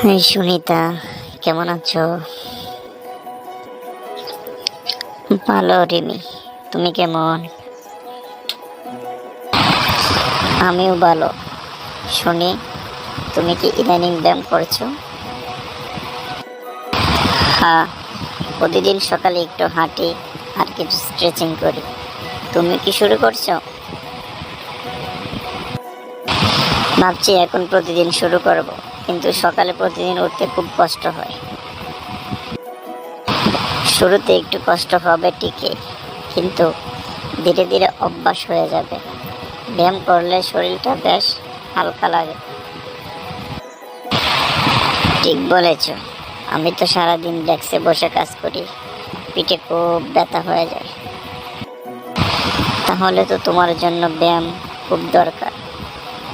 সুনিতা, কেমন আছো? ভালো, রিমি। তুমি কেমন? আমিও ভালো। শুনি, তুমি কি ইদানিং ব্যায়াম করছ? হ্যাঁ প্রতিদিন সকালে একটু হাঁটি আর কিছু স্ট্রেচিং করি। তুমি কি শুরু করছ? ভাবছি এখন প্রতিদিন শুরু করব। কিন্তু সকালে প্রতিদিন উঠতে খুব কষ্ট হয়। শুরুতে একটু কষ্ট হবে ঠিকই, কিন্তু ধীরে ধীরে অভ্যাস হয়ে যাবে। ব্যায়াম করলে শরীরটা বেশ হালকা লাগে। ঠিক বলেছ, আমি তো সারাদিন ডেস্কে বসে কাজ করি পিঠে খুব ব্যথা হয়ে যায়। তাহলে তো তোমার জন্য ব্যায়াম খুব দরকার।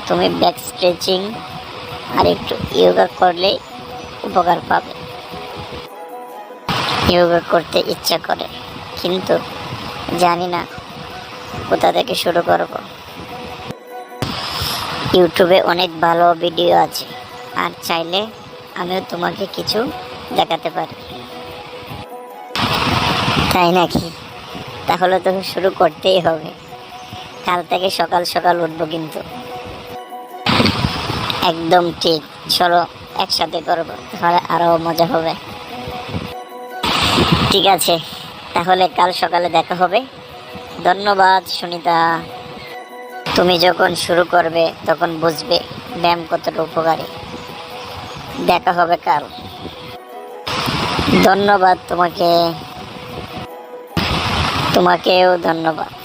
তুমি ব্যাক স্ট্রেচিং আর একটু ইয়োগা করলে উপকার পাবে। ইয়োগা করতে ইচ্ছা করে, কিন্তু জানি না কোথা থেকে শুরু করব। ইউটিউবে অনেক ভালো ভিডিও আছে, আর চাইলে আমিও তোমাকে কিছু দেখাতে পারি। তাই নাকি? তাহলে তো শুরু করতেই হবে। কাল থেকে সকাল সকাল উঠবো কিন্তু। একদম ঠিক। চলো, একসাথে করব, তাহলে আরও মজা হবে। ঠিক আছে, তাহলে কাল সকালে দেখা হবে। ধন্যবাদ, সুনিতা। তুমি যখন শুরু করবে, তখন বুঝবে ব্যায়াম কতটা উপকারী। দেখা হবে কাল। ধন্যবাদ তোমাকে। তোমাকেও ধন্যবাদ।